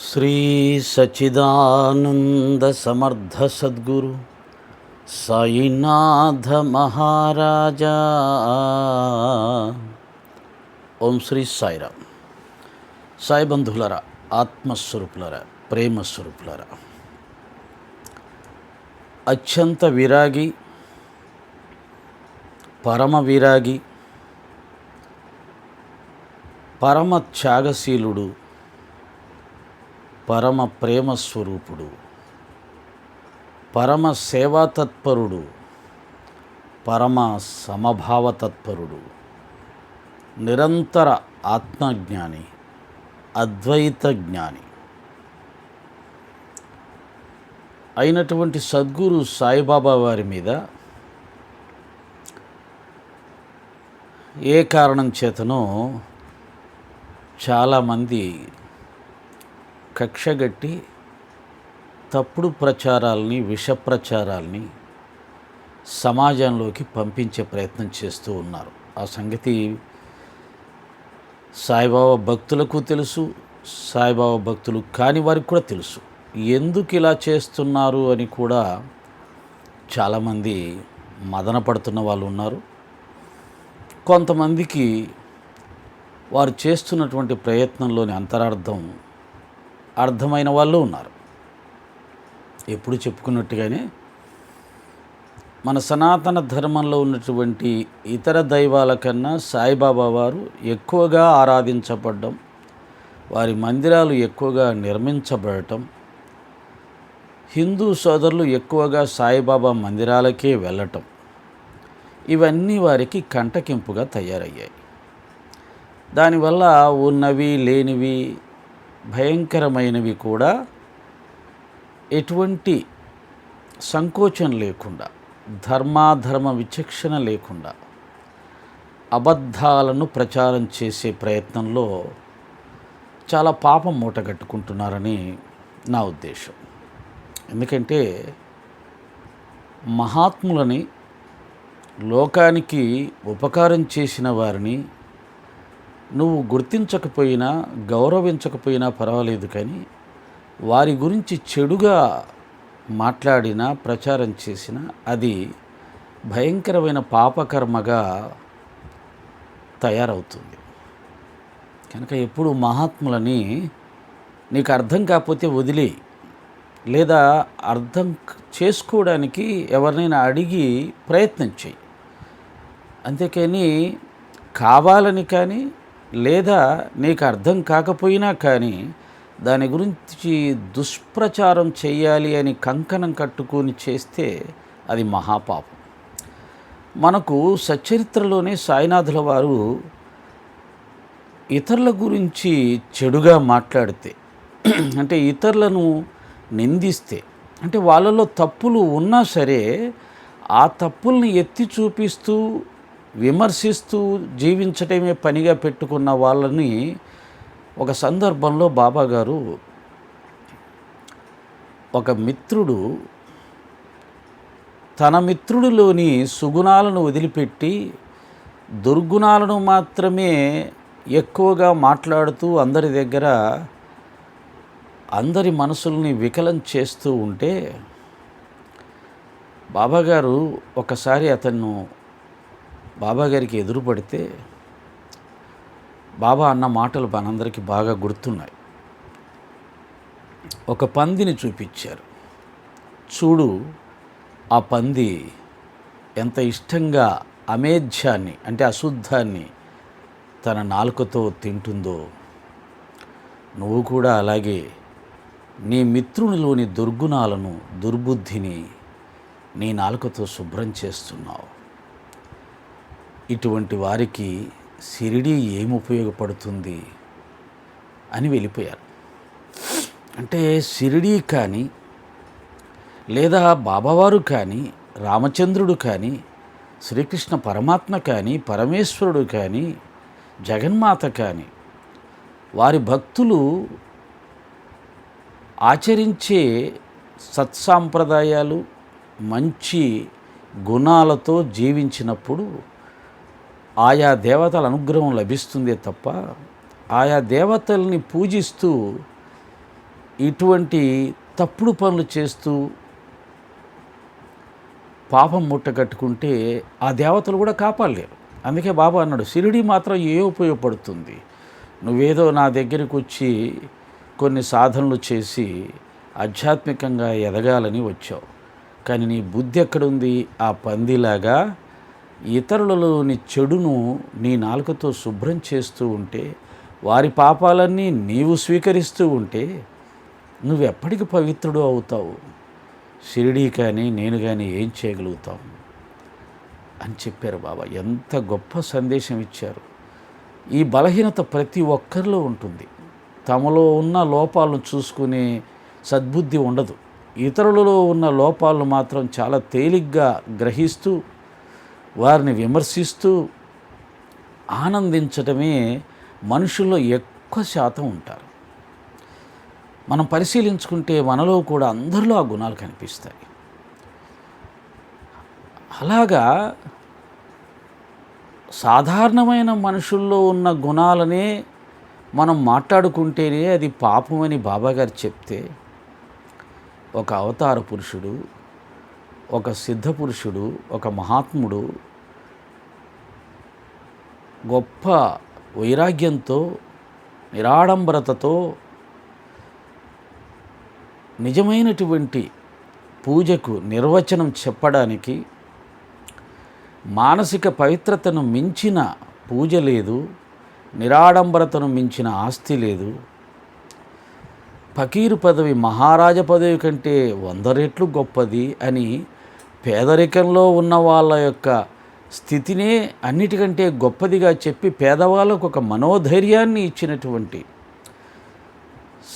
శ్రీ సచిదానంద సమర్థ సద్గురు సాయినాథ మహారాజా. ఓం శ్రీ సాయిరామ్. సాయి బంధువులరా ఆత్మస్వరూపులరా ప్రేమస్వరూపులరా అత్యంత విరాగి పరమ విరాగి పరమ త్యాగశీలుడు పరమ ప్రేమ స్వరూపుడు పరమ సేవాతత్పరుడు పరమ సమభావతత్పరుడు నిరంతర ఆత్మజ్ఞాని అద్వైత జ్ఞాని. అయినటువంటి సద్గురు సాయిబాబా వారి మీద ఏ కారణం చేతనో చాలామంది కక్షగట్టి తప్పుడు ప్రచారాలని విష ప్రచారాలని సమాజంలోకి పంపించే ప్రయత్నం చేస్తూ ఉన్నారు. ఆ సంగతి సాయిబాబా భక్తులకు తెలుసు సాయిబాబా భక్తులు కాని వారికి కూడా తెలుసు. ఎందుకు ఇలా చేస్తున్నారు అని కూడా చాలామంది మదన పడుతున్న వాళ్ళు ఉన్నారు. కొంతమందికి వారు చేస్తున్నటువంటి ప్రయత్నంలోని అంతరార్థం అర్థమైన వాళ్ళు ఉన్నారు. ఎప్పుడు చెప్పుకున్నట్టుగానే మన సనాతన ధర్మంలో ఉన్నటువంటి ఇతర దైవాల కన్నా సాయిబాబా వారు ఎక్కువగా ఆరాధించబడడం వారి మందిరాలు ఎక్కువగా నిర్మించబడటం హిందూ సోదరులు ఎక్కువగా సాయిబాబా మందిరాలకే వెళ్ళటం ఇవన్నీ వారికి కంటకింపుగా తయారయ్యాయి. దానివల్ల ఉన్నవి లేనివి భయంకరమైనవి కూడా ఎటువంటి సంకోచం లేకుండా ధర్మాధర్మ విచక్షణ లేకుండా అబద్ధాలను ప్రచారం చేసే ప్రయత్నంలో చాలా పాపం మూటగట్టుకుంటున్నారని నా ఉద్దేశం. ఎందుకంటే మహాత్ములని లోకానికి ఉపకారం చేసిన వారిని నువ్వు గుర్తించకపోయినా గౌరవించకపోయినా పర్వాలేదు కానీ వారి గురించి చెడుగా మాట్లాడినా ప్రచారం చేసినా అది భయంకరమైన పాపకర్మగా తయారవుతుంది. కనుక ఎప్పుడు మహాత్ములని నీకు అర్థం కాకపోతే వదిలే. లేదా అర్థం చేసుకోవడానికి ఎవరినైనా అడిగి ప్రయత్నం చేయి. అంతేకాని కావాలని కానీ లేదా నీకు అర్థం కాకపోయినా కానీ దాని గురించి దుష్ప్రచారం చేయాలి అని కంకణం కట్టుకొని చేస్తే అది మహాపాపం. మనకు సచరిత్రలోనే సాయినాథుల వారు ఇతరుల గురించి చెడుగా మాట్లాడితే అంటే ఇతరులను నిందిస్తే అంటే వాళ్ళలో తప్పులు ఉన్నా సరే ఆ తప్పుల్ని ఎత్తి చూపిస్తూ విమర్శిస్తూ జీవించటమే పనిగా పెట్టుకున్న వాళ్ళని ఒక సందర్భంలో బాబా గారు ఒక మిత్రుడు తన మిత్రుడిలోని సుగుణాలను వదిలిపెట్టి దుర్గుణాలను మాత్రమే ఎక్కువగా మాట్లాడుతూ అందరి దగ్గర అందరి మనసుల్ని వికలం చేస్తూ ఉంటే బాబాగారు ఒకసారి అతను బాబాగారికి ఎదురుపడితే బాబా అన్న మాటలు మనందరికీ బాగా గుర్తున్నాయి. ఒక పందిని చూపించారు. చూడు ఆ పంది ఎంత ఇష్టంగా అమేధ్యాన్ని అంటే అశుద్ధాన్ని తన నాలుకతో తింటుందో. నువ్వు కూడా అలాగే నీ మిత్రునిలోని దుర్గుణాలను దుర్బుద్ధిని నీ నాలుకతో శుభ్రం చేస్తున్నావు. ఇటువంటి వారికి సిరిడి ఏమి ఉపయోగపడుతుంది అని వెళ్ళిపోయారు. అంటే సిరిడి కానీ లేదా బాబావారు కానీ రామచంద్రుడు కానీ శ్రీకృష్ణ పరమాత్మ కానీ పరమేశ్వరుడు కానీ జగన్మాత కానీ వారి భక్తులు ఆచరించే సత్సాంప్రదాయాలు మంచి గుణాలతో జీవించినప్పుడు ఆయా దేవతల అనుగ్రహం లభిస్తుందే తప్ప ఆయా దేవతల్ని పూజిస్తూ ఇటువంటి తప్పుడు పనులు చేస్తూ పాపం ముట్ట కట్టుకుంటే ఆ దేవతలు కూడా కాపాడలేరు. అందుకే బాబా అన్నాడు సిరిడి మాత్రం ఏ ఉపయోగపడుతుంది? నువ్వేదో నా దగ్గరికి వచ్చి కొన్ని సాధనలు చేసి ఆధ్యాత్మికంగా ఎదగాలని వచ్చావు. కానీ నీ బుద్ధి ఎక్కడుంది? ఆ పందిలాగా ఇతరులలోని చెడును నీ నాలుకతో శుభ్రం చేస్తూ ఉంటే వారి పాపాలన్నీ నీవు స్వీకరిస్తూ ఉంటే నువ్వెప్పటికి పవిత్రుడు అవుతావు. షిరిడీ కానీ నేను కానీ ఏం చేయగలుగుతాం? అని చెప్పారు బాబా. ఎంత గొప్ప సందేశం ఇచ్చారు. ఈ బలహీనత ప్రతి ఒక్కరిలో ఉంటుంది. తమలో ఉన్న లోపాలను చూసుకునే సద్బుద్ధి ఉండదు. ఇతరులలో ఉన్న లోపాలను మాత్రం చాలా తేలిగ్గా గ్రహిస్తూ వారిని విమర్శిస్తూ ఆనందించటమే మనుషుల్లో ఎక్కువ శాతం ఉంటారు. మనం పరిశీలించుకుంటే మనలో కూడా అందరిలో ఆ గుణాలు కనిపిస్తాయి. అలాగా సాధారణమైన మనుషుల్లో ఉన్న గుణాలనే మనం మాట్లాడుకుంటేనే అది పాపమని బాబాగారు చెప్తే ఒక అవతార పురుషుడు ఒక సిద్ధ పురుషుడు ఒక మహాత్ముడు గొప్ప వైరాగ్యంతో నిరాడంబరతతో నిజమైనటువంటి పూజకు నిర్వచనం చెప్పడానికి మానసిక పవిత్రతను మించిన పూజ లేదు నిరాడంబరతను మించిన ఆస్తి లేదు. ఫకీరు పదవి మహారాజ పదవి కంటే వంద రెట్లు గొప్పది అని పేదరికంలో ఉన్న వాళ్ళ యొక్క స్థితినే అన్నిటికంటే గొప్పదిగా చెప్పి పేదవాళ్ళకు ఒక మనోధైర్యాన్ని ఇచ్చినటువంటి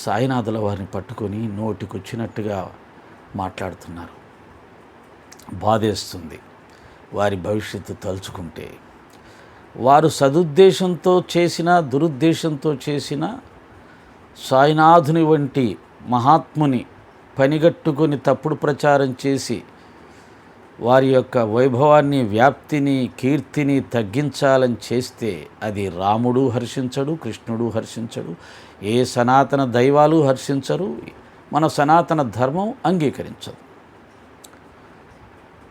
సాయినాథుల వారిని పట్టుకొని నోటికొచ్చినట్టుగా మాట్లాడుతున్నారు. బాధేస్తుంది. వారి భవిష్యత్తు తలుచుకుంటే. వారు సదుద్దేశంతో చేసిన దురుద్దేశంతో చేసిన సాయినాథుని వంటి మహాత్ముని పనిగట్టుకొని తప్పుడు ప్రచారం చేసి వారి యొక్క వైభవాన్ని వ్యాప్తిని కీర్తిని తగ్గించాలని చేస్తే అది రాముడు హర్షించడు కృష్ణుడు హర్షించడు ఏ సనాతన దైవాలు హర్షించరు మన సనాతన ధర్మం అంగీకరించదు.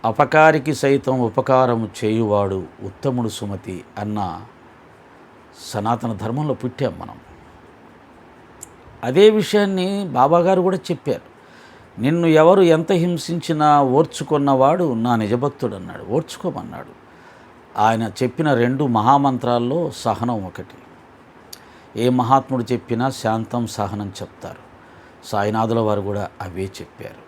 అపకారికి సైతం ఉపకారం చేయువాడు ఉత్తముడు సుమతి అన్న సనాతన ధర్మంలో పుట్టాం మనం. అదే విషయాన్ని బాబాగారు కూడా చెప్పారు. నిన్ను ఎవరు ఎంత హింసించినా ఓర్చుకున్నవాడు నా నిజభక్తుడు అన్నాడు ఓర్చుకోమన్నాడు. ఆయన చెప్పిన రెండు మహామంత్రాల్లో సహనం ఒకటి. ఏ మహాత్ముడు చెప్పినా శాంతం సహనం చెప్తారు. సాయినాథుల వారు కూడా అవే చెప్పారు.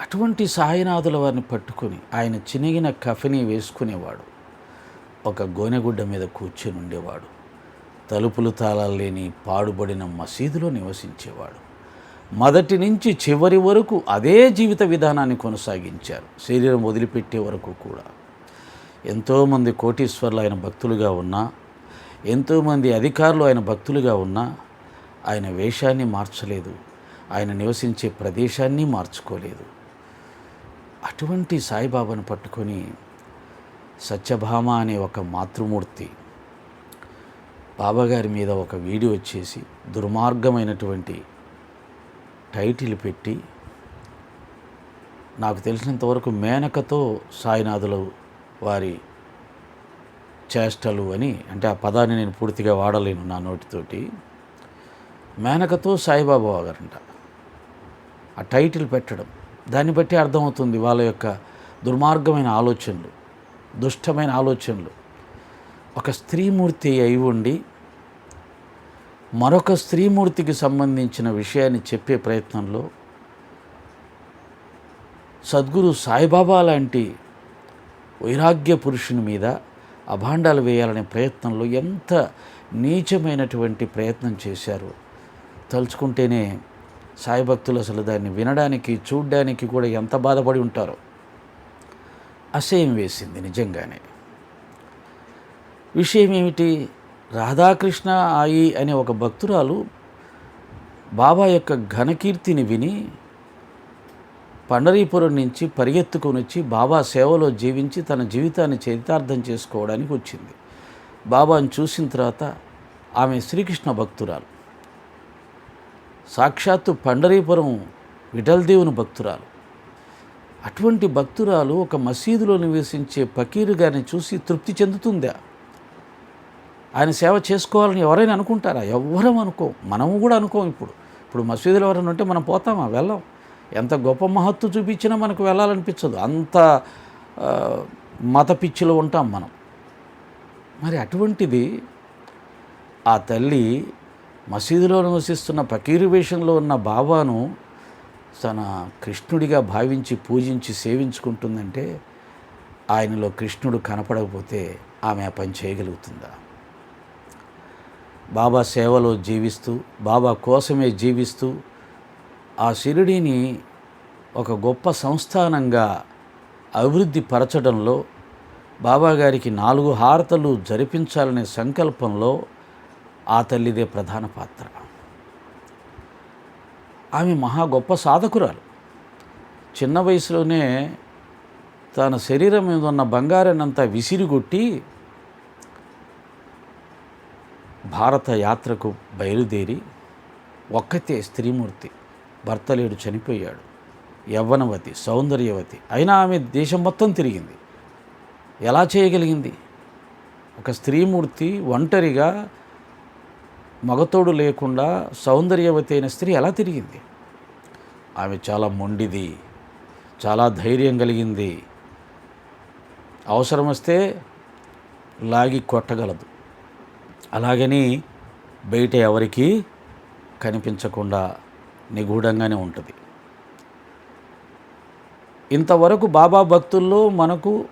అటువంటి సాయినాథుల వారిని పట్టుకొని ఆయన చినిగిన కఫిని వేసుకునేవాడు. ఒక గోనెగుడ్డ మీద కూర్చొని ఉండేవాడు తలుపులు తాళాలు లేని పాడుబడిన మసీదులో నివసించేవాడు. మొదటి నుంచి చివరి వరకు అదే జీవిత విధానాన్ని కొనసాగించారు. శరీరం వదిలిపెట్టే వరకు కూడా. ఎంతోమంది కోటీశ్వర్లు ఆయన భక్తులుగా ఉన్నా ఎంతోమంది అధికారులు ఆయన భక్తులుగా ఉన్నా ఆయన వేషాన్ని మార్చలేదు. ఆయన నివసించే ప్రదేశాన్ని మార్చుకోలేదు. అటువంటి సాయిబాబాను పట్టుకొని సత్యభామ అనే ఒక మాతృమూర్తి బాబాగారి మీద ఒక వీడియో వచ్చేసి దుర్మార్గమైనటువంటి టైటిల్ పెట్టి నాకు తెలిసినంతవరకు మేనకతో సాయినాథులు వారి చేష్టలు అని అంటే ఆ పదాన్ని నేను పూర్తిగా వాడలేను నా నోటితోటి. మేనకతో సాయిబాబా గారంట. ఆ టైటిల్ పెట్టడం. దాన్ని బట్టి అర్థమవుతుంది వాళ్ళ యొక్క దుర్మార్గమైన ఆలోచనలు దుష్టమైన ఆలోచనలు. ఒక స్త్రీమూర్తి అయి ఉండి మరొక స్త్రీమూర్తికి సంబంధించిన విషయాన్ని చెప్పే ప్రయత్నంలో సద్గురు సాయిబాబా లాంటి వైరాగ్య పురుషుని మీద అభాండాలు వేయాలనే ప్రయత్నంలో ఎంత నీచమైనటువంటి ప్రయత్నం చేశారు తలుచుకుంటేనే సాయి భక్తులు అసలు దాన్ని వినడానికి చూడడానికి కూడా ఎంత బాధపడి ఉంటారో. అసహ్యం వేసింది నిజంగానే. విషయం ఏమిటి? రాధాకృష్ణ ఆయి అనే ఒక భక్తురాలు బాబా యొక్క ఘనకీర్తిని విని పండరీపురం నుంచి పరిగెత్తుకొని వచ్చి బాబా సేవలో జీవించి తన జీవితాన్ని చరితార్థం చేసుకోవడానికి వచ్చింది. బాబాను చూసిన తర్వాత ఆమె శ్రీకృష్ణ భక్తురాలు. సాక్షాత్తు పండరీపురం విఠల్దేవుని భక్తురాలు. అటువంటి భక్తురాలు ఒక మసీదులో నివసించే పకీరు గారిని చూసి తృప్తి చెందుతుందా? ఆయన సేవ చేసుకోవాలని ఎవరైనా అనుకుంటారా? ఎవ్వరం అనుకో. మనము కూడా అనుకోం ఇప్పుడు. ఇప్పుడు మసీదులో ఎవరైనా ఉంటే మనం పోతామా? వెళ్ళాం. ఎంత గొప్ప మహత్తు చూపించినా మనకు వెళ్ళాలనిపించదు. అంత మత పిచ్చిలో ఉంటాం మనం. మరి అటువంటిది ఆ తల్లి మసీదులో నివసిస్తున్న పకీరు వేషంలో ఉన్న బాబాను తన కృష్ణుడిగా భావించి పూజించి సేవించుకుంటుందంటే ఆయనలో కృష్ణుడు కనపడకపోతే ఆమె ఆ పని చేయగలుగుతుందా? బాబా సేవలో జీవిస్తూ బాబా కోసమే జీవిస్తూ ఆ షిరిడీని ఒక గొప్ప సంస్థానంగా అభివృద్ధి పరచడంలో బాబా గారికి నాలుగు హారతలు జరిపించాలనే సంకల్పంలో ఆ తల్లిదే ప్రధాన పాత్ర. ఆమె మహా గొప్ప సాధకురాలు. చిన్న వయసులోనే తన శరీరం మీద ఉన్న బంగారాన్నంతా విసిరిగొట్టి భారత యాత్రకు బయలుదేరి ఒక్కతే స్త్రీమూర్తి భర్త లేడు చనిపోయాడు. యవ్వనవతి సౌందర్యవతి అయినా ఆమె దేశం మొత్తం తిరిగింది. ఎలా చేయగలిగింది? ఒక స్త్రీమూర్తి ఒంటరిగా మగతోడు లేకుండా సౌందర్యవతి అయిన స్త్రీ ఎలా తిరిగింది? ఆమె చాలా మొండిది చాలా ధైర్యం కలిగింది. అవసరం వస్తే లాగి కొట్టగలదు. అలాగని బయట ఎవరికీ కనిపించకుండా నిగూఢంగానే ఉంటుంది. ఇంతవరకు బాబా భక్తుల్లో మనకు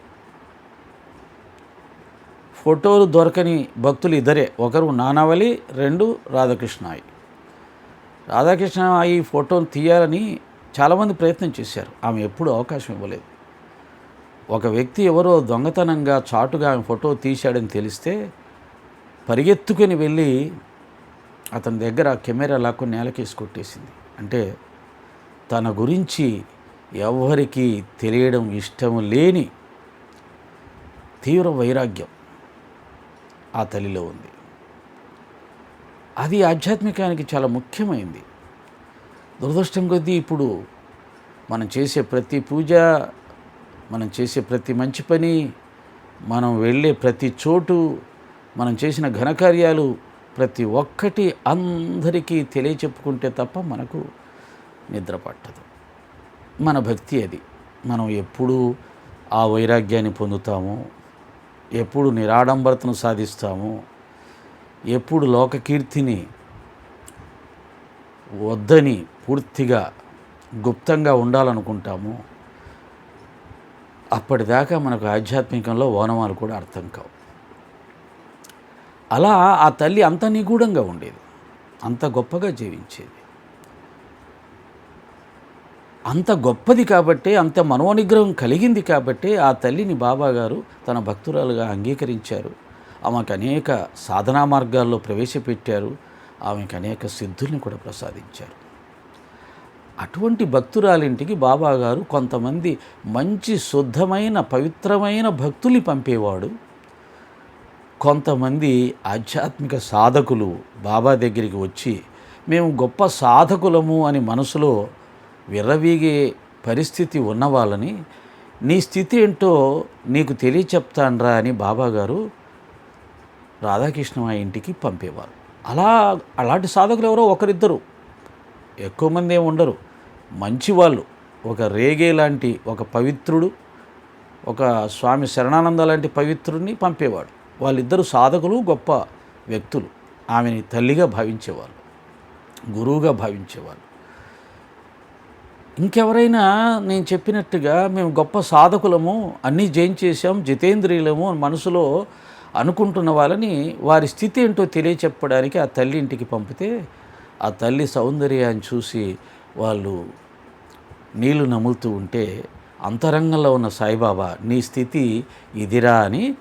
ఫోటోలు దొరకని భక్తులు ఇద్దరే. ఒకరు నానావళి రెండు రాధాకృష్ణాయి. రాధాకృష్ణ ఈ ఫోటోను తీయాలని చాలామంది ప్రయత్నం చేశారు. ఆమె ఎప్పుడూ అవకాశం ఇవ్వలేదు. ఒక వ్యక్తి ఎవరో దొంగతనంగా చాటుగా ఆమె ఫోటో తీశాడని తెలిస్తే పరిగెత్తుకుని వెళ్ళి అతని దగ్గర కెమెరా లాక్కొని నేలకేసి కొట్టేసింది. అంటే తన గురించి ఎవరికి తెలియడం ఇష్టం లేని తీవ్ర వైరాగ్యం ఆ తల్లిలో ఉంది. అది ఆధ్యాత్మికానికి చాలా ముఖ్యమైంది. దురదృష్టం కొద్దీ ఇప్పుడు మనం చేసే ప్రతి పూజ మనం చేసే ప్రతి మంచి పని మనం వెళ్ళే ప్రతి చోటు మనం చేసిన ఘనకార్యాలు ప్రతి ఒక్కటి అందరికీ తెలియచెప్పుకుంటే తప్ప మనకు నిద్ర పట్టదు మన భక్తి అది. మనం ఎప్పుడు ఆ వైరాగ్యాన్ని పొందుతాము ఎప్పుడు నిరాడంబరతను సాధిస్తాము ఎప్పుడు లోకకీర్తిని వద్దని పూర్తిగా గుప్తంగా ఉండాలనుకుంటాము అప్పటిదాకా మనకు ఆధ్యాత్మికంలో ఓనమాలు కూడా అర్థం కావు. అలా ఆ తల్లి అంత నిగూఢంగా ఉండేది. అంత గొప్పగా జీవించేది. అంత గొప్పది కాబట్టే అంత మనోనిగ్రహం కలిగింది కాబట్టే ఆ తల్లిని బాబాగారు తన భక్తురాలుగా అంగీకరించారు. ఆమెకు అనేక సాధనా మార్గాల్లో ప్రవేశపెట్టారు. ఆమెకు అనేక సిద్ధుల్ని కూడా ప్రసాదించారు. అటువంటి భక్తురాలింటికి బాబాగారు కొంతమంది మంచి శుద్ధమైన పవిత్రమైన భక్తుల్ని పంపేవాడు. కొంతమంది ఆధ్యాత్మిక సాధకులు బాబా దగ్గరికి వచ్చి మేము గొప్ప సాధకులము అని మనసులో విర్రవీగే పరిస్థితి ఉన్న వాళ్ళని నీ స్థితి ఏంటో నీకు తెలియచెప్తాన్రా అని బాబా గారు రాధాకృష్ణ మా ఇంటికి పంపేవారు. అలా అలాంటి సాధకులు ఎవరో ఒకరిద్దరు. ఎక్కువ మంది ఏమి ఉండరు. మంచివాళ్ళు. ఒక రేగే లాంటి ఒక పవిత్రుడు ఒక స్వామి శరణానంద లాంటి పవిత్రుడిని పంపేవాడు. వాళ్ళిద్దరు సాధకులు గొప్ప వ్యక్తులు. ఆమెని తల్లిగా భావించేవాళ్ళు గురువుగా భావించేవాళ్ళు. ఇంకెవరైనా నేను చెప్పినట్టుగా మేము గొప్ప సాధకులము అన్నీ జయించేసాం జితేంద్రియులము అని మనసులో అనుకుంటున్న వాళ్ళని వారి స్థితి ఏంటో తెలియచెప్పడానికి ఆ తల్లి ఇంటికి పంపితే ఆ తల్లి సౌందర్యాన్ని చూసి వాళ్ళు నీళ్ళు నములుతూ ఉంటే అంతరంగంలో ఉన్న సాయిబాబా నీ స్థితి ఇదిరా అని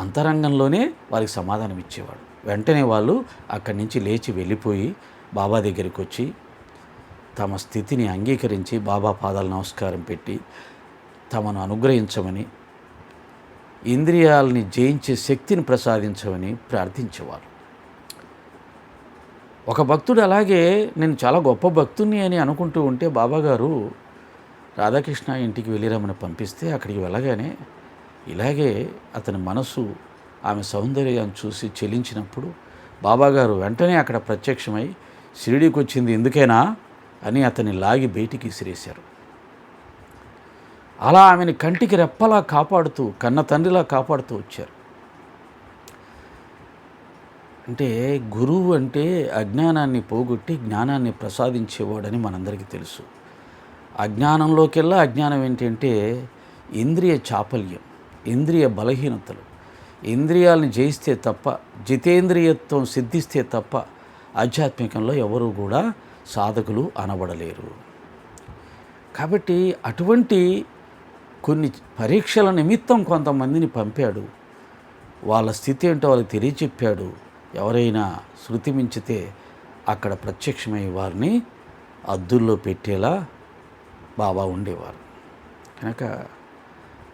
అంతరంగంలోనే వారికి సమాధానం ఇచ్చేవాడు. వెంటనే వాళ్ళు అక్కడి నుంచి లేచి వెళ్ళిపోయి బాబా దగ్గరికి వచ్చి తమ స్థితిని అంగీకరించి బాబా పాదాలు నమస్కారం పెట్టి తమను అనుగ్రహించమని ఇంద్రియాలని జయించే శక్తిని ప్రసాదించమని ప్రార్థించేవారు. ఒక భక్తుడు అలాగే నేను చాలా గొప్ప భక్తుని అని అనుకుంటూ ఉంటే బాబాగారు రాధాకృష్ణ ఇంటికి వెళ్ళిరమ్మని పంపిస్తే అక్కడికి వెళ్ళగానే ఇలాగే అతని మనసు ఆమె సౌందర్యాన్ని చూసి చెలించినప్పుడు బాబాగారు వెంటనే అక్కడ ప్రత్యక్షమై షిరిడీకి వచ్చింది ఎందుకైనా? అని అతన్ని లాగి బయటికి విసిరేశారు అలా ఆమెని కంటికి రెప్పలా కాపాడుతూ కన్న తండ్రిలా కాపాడుతూ వచ్చారు. అంటే గురువు అంటే అజ్ఞానాన్ని పోగొట్టి జ్ఞానాన్ని ప్రసాదించేవాడని మనందరికీ తెలుసు. అజ్ఞానంలోకెల్లా అజ్ఞానం ఏంటంటే ఇంద్రియ చాపల్యం. ఇంద్రియ బలహీనతలు. ఇంద్రియాలను జయిస్తే తప్ప జితేంద్రియత్వం సిద్ధిస్తే తప్ప ఆధ్యాత్మికంలో ఎవరూ కూడా సాధకులు అనబడలేరు. కాబట్టి అటువంటి కొన్ని పరీక్షల నిమిత్తం కొంతమందిని పంపాడు. వాళ్ళ స్థితి ఏంటో వాళ్ళకి తెలియచెప్పాడు. ఎవరైనా శృతి మించితే అక్కడ ప్రత్యక్షమై వారిని అద్దుల్లో పెట్టేలా బాబా ఉండేవారు. కనుక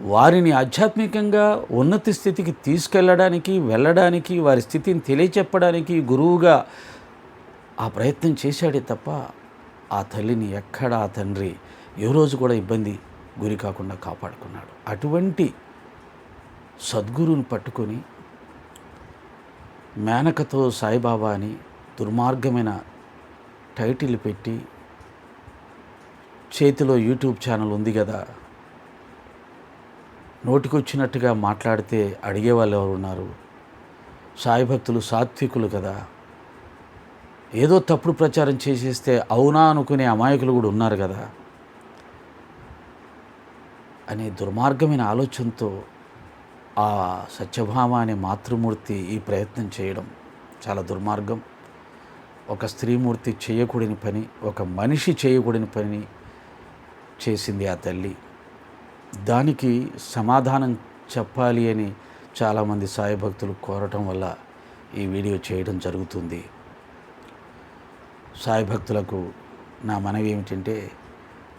వారిని ఆధ్యాత్మికంగా ఉన్నతి స్థితికి తీసుకెళ్ళడానికి వెళ్ళడానికి వారి స్థితిని తెలియచెప్పడానికి గురువుగా ఆ ప్రయత్నం చేశాడే తప్ప ఆ తల్లిని ఎక్కడ ఆ తండ్రి ఏ రోజు కూడా ఇబ్బంది గురి కాకుండా కాపాడుకున్నాడు. అటువంటి సద్గురుని పట్టుకొని మేనకతో సాయిబాబా అని దుర్మార్గమైన టైటిల్ పెట్టి చేతిలో యూట్యూబ్ ఛానల్ ఉంది కదా నోటికొచ్చినట్టుగా మాట్లాడితే అడిగేవాళ్ళు ఎవరు ఉన్నారు? సాయి భక్తులు సాత్వికులు కదా. ఏదో తప్పుడు ప్రచారం చేసేస్తే అవునా అనుకునే అమాయకులు కూడా ఉన్నారు కదా. అనే దుర్మార్గమైన ఆలోచనతో ఆ సత్యభామ అనే మాతృమూర్తి ఈ ప్రయత్నం చేయడం చాలా దుర్మార్గం. ఒక స్త్రీమూర్తి చేయకూడని పని ఒక మనిషి చేయకూడని పని చేసింది ఆ తల్లి. దానికి సమాధానం చెప్పాలి అని చాలామంది సాయి భక్తులు కోరటం వల్ల ఈ వీడియో చేయడం జరుగుతుంది. సాయి భక్తులకు నా మనవి ఏమిటంటే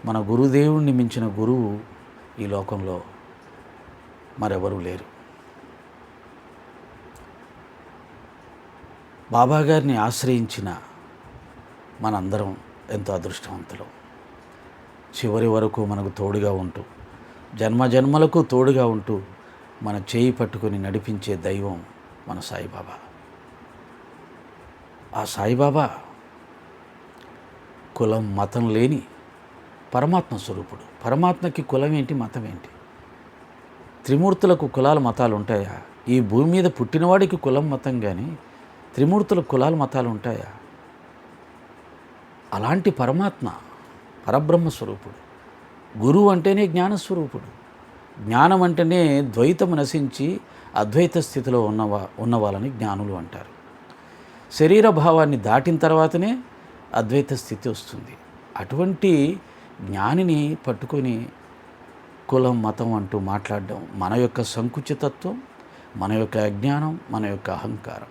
మన గురుదేవుణ్ణి మించిన గురువు ఈ లోకంలో మరెవరూ లేరు. బాబా గారిని ఆశ్రయించిన మనందరం ఎంతో అదృష్టవంతులు. చివరి వరకు మనకు తోడుగా ఉంటూ జన్మ జన్మలకు తోడుగా ఉంటూ మన చేయి పట్టుకొని నడిపించే దైవం మన సాయిబాబా. ఆ సాయిబాబా కులం మతం లేని పరమాత్మ స్వరూపుడు. పరమాత్మకి కులం ఏంటి మతం ఏంటి? త్రిమూర్తులకు కులాల మతాలు ఉంటాయా? ఈ భూమి మీద పుట్టినవాడికి కులం మతం కానీ త్రిమూర్తులకు కులాల మతాలు ఉంటాయా? అలాంటి పరమాత్మ పరబ్రహ్మ స్వరూపుడు. గురువు అంటేనే జ్ఞానస్వరూపుడు. జ్ఞానం అంటేనే ద్వైతం నశించి అద్వైత స్థితిలో ఉన్నవా ఉన్న వాళ్ళని జ్ఞానులు అంటారు. శరీర భావాన్ని దాటిన తర్వాతనే అద్వైత స్థితి వస్తుంది. అటువంటి జ్ఞానిని పట్టుకొని కులం మతం అంటూ మాట్లాడడం మన యొక్క సంకుచితత్వం మన యొక్క అజ్ఞానం మన యొక్క అహంకారం.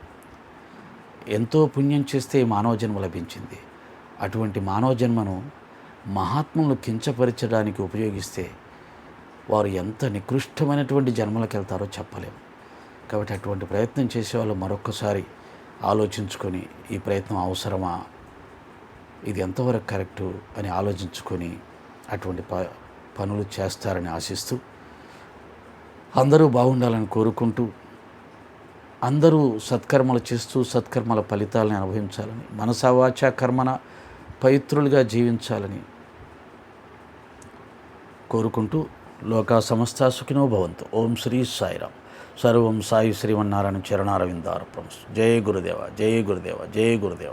ఎంతో పుణ్యం చేస్తే మానవ జన్మ లభించింది. అటువంటి మానవ జన్మను మహాత్ములను కించపరచడానికి ఉపయోగిస్తే వారు ఎంత నికృష్టమైనటువంటి జన్మలకు వెళ్తారో చెప్పలేము. కాబట్టి అటువంటి ప్రయత్నం చేసేవాళ్ళు మరొకసారి ఆలోచించుకొని ఈ ప్రయత్నం అవసరమా? ఇది ఎంతవరకు కరెక్టు అని ఆలోచించుకొని అటువంటి ప పనులు చేస్తారని ఆశిస్తూ అందరూ బాగుండాలని కోరుకుంటూ అందరూ సత్కర్మలు చేస్తూ సత్కర్మల ఫలితాలను అనుభవించాలని మనసావాచ కర్మన పవిత్రులుగా జీవించాలని కోరుకుంటూ లోక సమస్త సుఖినో భవంతు. ఓం శ్రీ సాయిరామ్. సర్వం సాయి శ్రీమన్నారాయణ చరణారవిందార్పణ. జయ గురుదేవ జయ గురుదేవ జయ గురుదేవ.